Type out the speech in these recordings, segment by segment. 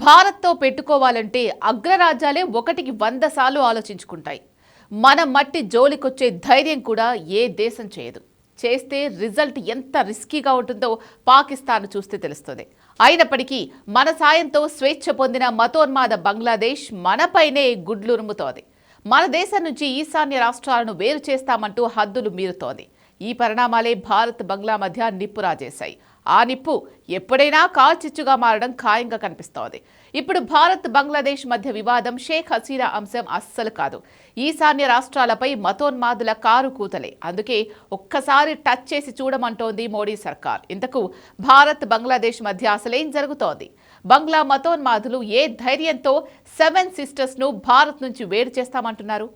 భారత్తో పెట్టుకోవాలంటే అగ్రరాజ్యాలే ఒకటికి వంద సార్లు ఆలోచించుకుంటాయి. మన మట్టి జోలికొచ్చే ధైర్యం కూడా ఏ దేశం చేయదు. చేస్తే రిజల్ట్ ఎంత రిస్కీగా ఉంటుందో పాకిస్తాన్ చూస్తే తెలుస్తుంది. అయినప్పటికీ మన సాయంతో స్వేచ్ఛ పొందిన మతోన్మాద బంగ్లాదేశ్ మనపైనే గుడ్లురుముతోంది మన దేశం నుంచి ఈశాన్య రాష్ట్రాలను వేరు చేస్తామంటూ హద్దులు మీరుతోంది. ఈ పరిణామాలే భారత్ బంగ్లా మధ్య నిప్పు రాజేశాయి. ఆ నిప్పు ఎప్పుడైనా కాల్చిచ్చుగా మారడం ఖాయంగా కనిపిస్తోంది. ఇప్పుడు భారత్ బంగ్లాదేశ్ మధ్య వివాదం షేక్ హసీనా అంశం అస్సలు కాదు. ఈశాన్య రాష్ట్రాలపై మతోన్మాదుల కారు కూతలే. అందుకే ఒక్కసారి టచ్ చేసి చూడమంటోంది మోడీ సర్కార్. ఇంతకు భారత్ బంగ్లాదేశ్ మధ్య అసలేం జరుగుతోంది? బంగ్లా మతోన్మాదులు ఏ ధైర్యంతో సెవెన్ సిస్టర్స్ను భారత్ నుంచి వేరు చేస్తామంటున్నారు?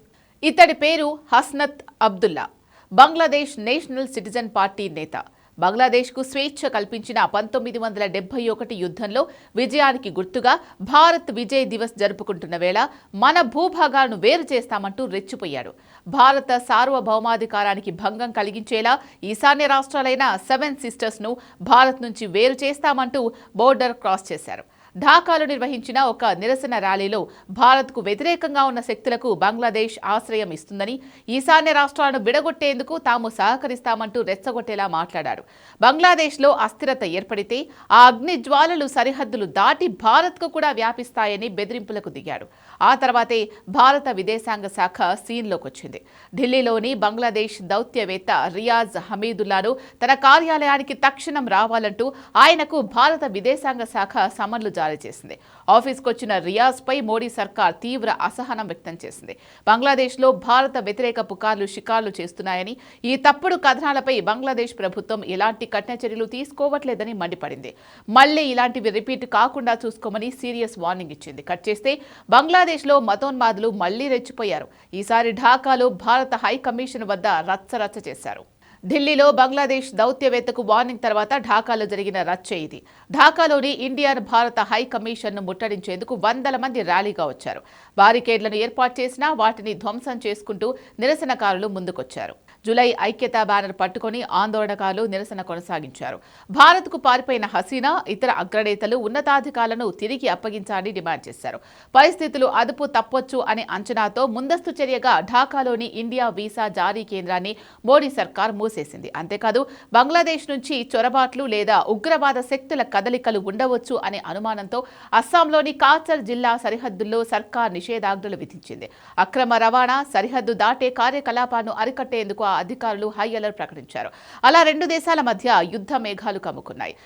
ఇతడి పేరు Hasnat Abdullah. Bangladesh national citizen party నేత. బంగ్లాదేశ్కు స్వేచ్ఛ కల్పించిన పంతొమ్మిది వందల డెబ్బై ఒకటి యుద్ధంలో విజయానికి గుర్తుగా భారత్ విజయ్ దివస్ జరుపుకుంటున్న వేళ మన భూభాగాలను వేరు చేస్తామంటూ రెచ్చిపోయాడు. భారత సార్వభౌమాధికారానికి భంగం కలిగించేలా ఈశాన్య రాష్ట్రాలైన సెవెన్ సిస్టర్స్ను భారత్ నుంచి వేరు చేస్తామంటూ బోర్డర్ క్రాస్ చేశారు. ఢాకాలో నిర్వహించిన ఒక నిరసన ర్యాలీలో భారత్కు వ్యతిరేకంగా ఉన్న శక్తులకు బంగ్లాదేశ్ ఆశ్రయం ఇస్తుందని ఈశాన్య రాష్ట్రాలను విడగొట్టేందుకు తాము సహకరిస్తామంటూ రెచ్చగొట్టేలా మాట్లాడారు. బంగ్లాదేశ్లో అస్థిరత ఏర్పడితే ఆ అగ్ని జ్వాలలు సరిహద్దులు దాటి భారత్కు కూడా వ్యాపిస్తాయని బెదిరింపులకు దిగాడు ఆ తర్వాతే భారత విదేశాంగ శాఖ సీన్లోకి వచ్చింది ఢిల్లీలోని బంగ్లాదేశ్ దౌత్యవేత్త రియాజ్ హమీదుల్లాను తన కార్యాలయానికి తక్షణం రావాలంటూ ఆయనకు భారత విదేశాంగ శాఖ సమన్లు జారీ చేసింది. ఆఫీస్కు వచ్చిన రియాజ్ పై మోడీ సర్కార్ తీవ్ర అసహనం వ్యక్తం చేసింది. బంగ్లాదేశ్లో భారత వ్యతిరేక పుకార్లు షికార్లు చేస్తున్నాయని ఈ తప్పుడు కథనాలపై బంగ్లాదేశ్ ప్రభుత్వం ఎలాంటి కఠిన చర్యలు తీసుకోవట్లేదని మండిపడింది. మళ్ళీ ఇలాంటివి రిపీట్ కాకుండా చూసుకోమని సీరియస్ వార్నింగ్ ఇచ్చింది. కట్ చేస్తే బంగ్లాదేశ్లో మతోన్మాదులు మళ్ళీ రెచ్చిపోయారు. ఈసారి ఢాకాలో భారత హై కమిషన్ వద్ద రచ్చరచ్చ చేశారు. ఢిల్లీలో బంగ్లాదేశ్ దౌత్యవేత్తకు వార్నింగ్ తర్వాత ఢాకాలో జరిగిన రచ్చ ఇది. ఢాకాలోని ఇండియన్ భారత హై కమిషన్ను ముట్టడించేందుకు వందల మంది ర్యాలీగా వచ్చారు. బారికేడ్లను ఏర్పాటు చేసినా వాటిని ధ్వంసం చేసుకుంటూ నిరసనకారులు ముందుకొచ్చారు. జులై ఐక్యతా బ్యానర్ పట్టుకొని ఆందోళనకారులు నిరసన కొనసాగించారు. భారత్కు పారిపోయిన హసీనా ఇతర అగ్రనేతలు ఉన్నతాధికారులను తిరిగి అప్పగించాలని డిమాండ్ చేశారు. పరిస్థితులు అదుపు తప్పొచ్చు అనే అంచనాతో ముందస్తు చర్యగా ఢాకాలోని ఇండియా వీసా జారీ కేంద్రాన్ని మోడీ సర్కార్ మూసేసింది. అంతేకాదు బంగ్లాదేశ్ నుంచి చొరబాట్లు లేదా ఉగ్రవాద శక్తుల కదలికలు ఉండవచ్చు అనే అనుమానంతో అస్సాంలోని కాచర్ జిల్లా సరిహద్దుల్లో సర్కార్ నిషేధాజ్ఞలు విధించింది. అక్రమ రవాణా సరిహద్దు దాటే కార్యకలాపాలను అరికట్టేందుకు ఆ అధికారులు హై అలర్ట్ ప్రకటించారు. అలా రెండు దేశాల మధ్య యుద్ధ మేఘాలు కమ్ముకున్నాయి.